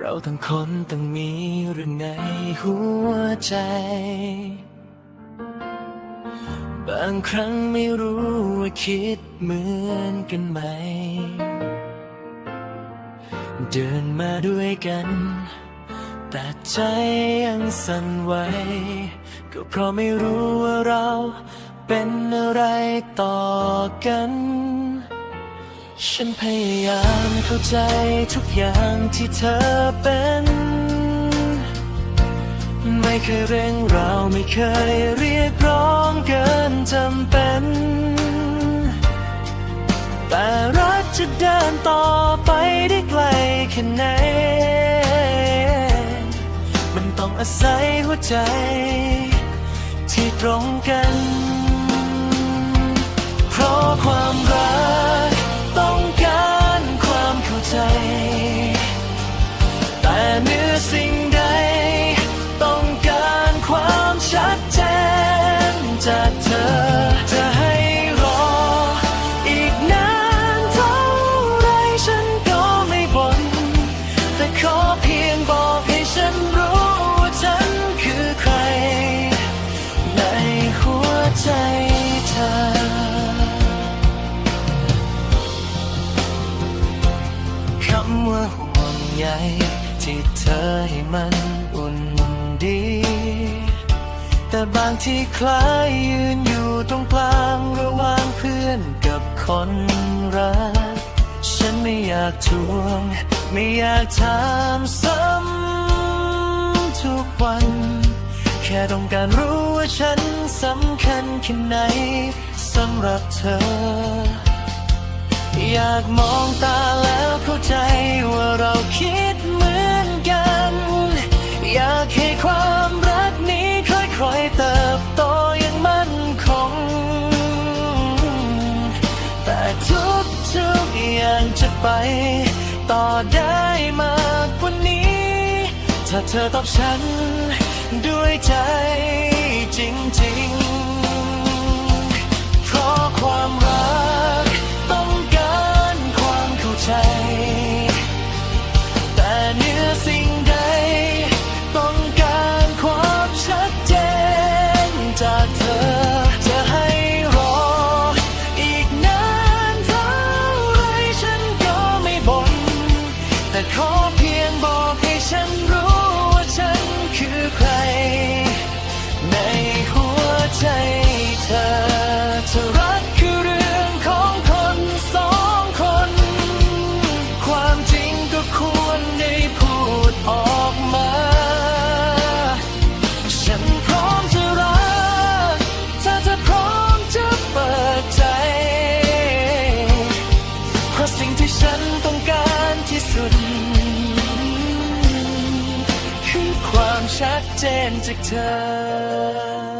เราทั้งคนต้องมีเรื่องในหัวใจ บางครั้งไม่รู้ว่าคิดเหมือนกันไหม เดินมาด้วยกัน แต่ใจยังสั่นไหว ก็เพราะไม่รู้ว่าเราเป็นอะไรต่อกัน ฉันพยายามเข้าใจทุกอย่างที่เธอเป็น ไม่เคยเร่งเราไม่เคยเรียกร้องเกินจำเป็น แต่รักจะเดินต่อไปได้ไกลแค่ไหน มันต้องอาศัยหัวใจที่ตรงกัน แต่เหนือสิ่งใด ต้องการความชัดเจนจากเธอ จะให้รอ อีกนานเท่าไรฉันก็ไม่บ่นแต่ขอเพียงบอกให้ฉันรู้ว่าฉันคือใคร ในหัวใจเธอคำว่าห่วงใย ที่เธอให้มันอุ่นดี แต่บางที่คล้ายยืนอยู่ตรงกลางระหว่างเพื่อนกับคนรัก ฉันไม่อยากทวง ไม่อยากถามซ้ำทุกวัน แค่ต้องการรู้ว่าฉันสำคัญแค่ไหนสำหรับเธอ อยากมองตาแล้ว ไป ต่อได้มากกว่านี้ ถ้าเธอตอบฉันด้วยใจ ที่ฉันต้องการที่สุด คือความชัดเจนจากเธอ